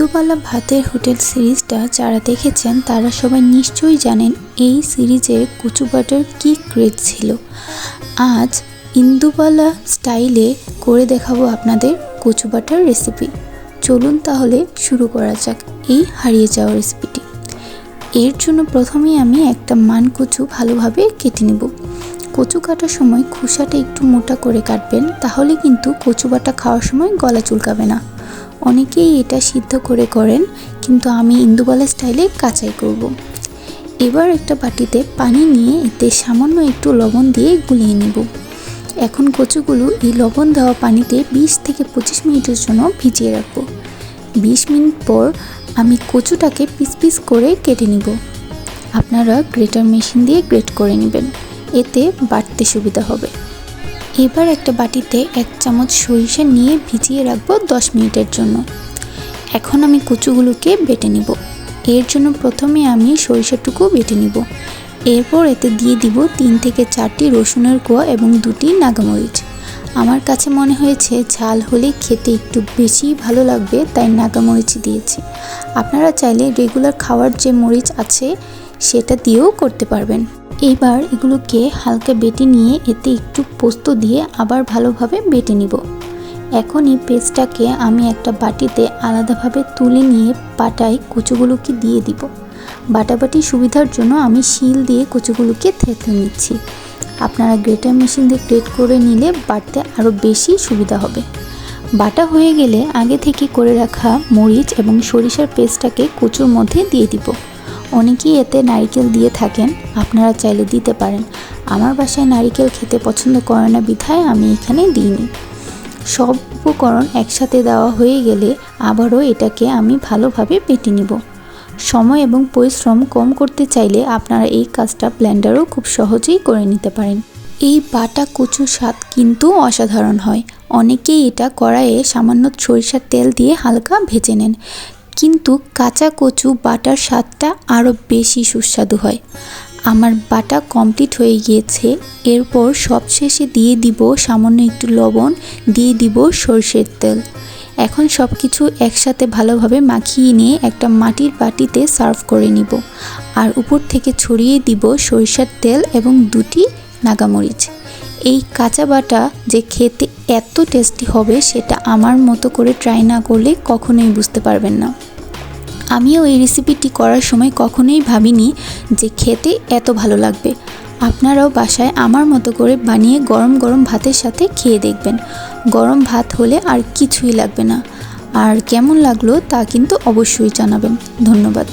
ইন্দুবালা ভাতের হোটেল সিরিজটা যারা দেখেছেন, তারা সবাই নিশ্চয়ই জানেন এই সিরিজে কচু বাটার কী ক্রেজ ছিল। আজ ইন্দুবালা স্টাইলে করে দেখাবো আপনাদের কচু বাটার রেসিপি চলুন তাহলে শুরু করা যাক এই হারিয়ে যাওয়া রেসিপিটি এর জন্য প্রথমেই আমি একটা মান কচু ভালোভাবে কেটে নেব। কচু কাটার সময় খোসাটা একটু মোটা করে কাটবেন, তাহলে কিন্তু কচু বাটা খাওয়ার সময় গলা চুলকাবে না। অনেকেই এটা সিদ্ধ করে করেন, কিন্তু আমি ইন্দুবালা স্টাইলে কাঁচাই করব। এবার একটা বাটিতে পানি নিয়ে এতে সামান্য একটু লবণ দিয়ে গুলিয়ে নেব। এখন কচুগুলো এই লবণ দেওয়া পানিতে 20 থেকে পঁচিশ মিনিটের জন্য ভিজিয়ে রাখব। 20 মিনিট পর আমি কচুটাকে পিস পিস করে কেটে নিব। আপনারা গ্রেটার মেশিন দিয়ে গ্রেট করে নেবেন, এতে বাটতে সুবিধা হবে। এবার একটা বাটিতে এক চামচ সরিষা নিয়ে ভিজিয়ে রাখব দশ মিনিটের জন্য। এখন আমি কুচুগুলোকে বেটে নিব। এর জন্য প্রথমে আমি সরিষাটুকু বেটে নিব। এরপর এতে দিয়ে দিব তিন থেকে চারটি রসুনের কোয়া এবং দুটি নাগামরিচ। আমার কাছে মনে হয়েছে ঝাল হলে খেতে একটু বেশি ভালো লাগবে, তাই নাগামরিচ দিয়েছি। আপনারা চাইলে রেগুলার খাওয়ার যে মরিচ আছে সেটা দিয়েও করতে পারবেন। এইবার এগুলোকে হালকা বেটে নিয়ে এতে একটু পোস্ত দিয়ে আবার ভালোভাবে বেটে নিব। এখন এই পেস্টটাকে আমি একটা বাটিতে আলাদাভাবে তুলে নিয়ে পাটায় কচুগুলোকে দিয়ে দিব। বাটাবাটি সুবিধার জন্য আমি শিল দিয়ে কচুগুলোকে থেতলে নিচ্ছি। আপনারা গ্রেটার মেশিন দিয়ে গ্রেট করে নিলে বাটতে আরও বেশি সুবিধা হবে। বাটা হয়ে গেলে আগে থেকে করে রাখা মরিচ এবং সরিষার পেস্টটাকে কচুর মধ্যে দিয়ে দিব। অনেকেই এতে নারিকেল দিয়ে থাকেন, আপনারা চাইলে দিতে পারেন। আমার বাসায় নারিকেল খেতে পছন্দ করে না বিধায় আমি এখানে দিইনি। সব উপকরণ একসাথে দেওয়া হয়ে গেলে আবারও এটাকে আমি ভালোভাবে পেটে নিব। সময় এবং পরিশ্রম কম করতে চাইলে আপনারা এই কাজটা ব্লেন্ডারও খুব সহজেই করে নিতে পারেন। এই বাটা কচুর স্বাদ কিন্তু অসাধারণ হয়। অনেকেই এটা কড়াইয়ে সামান্য সরিষার তেল দিয়ে হালকা ভেজে নেন। কিন্তু কাঁচা কচু বাটার স্বাদটা আরও বেশি সুস্বাদু হয়। আমার বাটা কমপ্লিট হয়ে গিয়েছে। এরপর সবশেষে দিয়ে দিব সামান্য একটু লবণ, দিয়ে দিব সর্ষের তেল। এখন সব কিছু একসাথে ভালোভাবে মাখিয়ে নিয়ে একটা মাটির বাটিতে সার্ভ করে নিব। আর উপর থেকে ছড়িয়ে দিব সরিষার তেল এবং দুটি নাগামরিচ। এই কাঁচা বাটা যে খেতে এত টেস্টি হবে সেটা আমার মতো করে ট্রাই না করলে কখনোই বুঝতে পারবেন না। আমিও এই রেসিপিটি করার সময় কখনোই ভাবিনি যে খেতে এত ভালো লাগবে। আপনারাও বাসায় আমার মতো করে বানিয়ে গরম গরম ভাতের সাথে খেয়ে দেখবেন। গরম ভাত হলে আর কিছুই লাগবে না। আর কেমন লাগল তা কিন্তু অবশ্যই জানাবেন। ধন্যবাদ।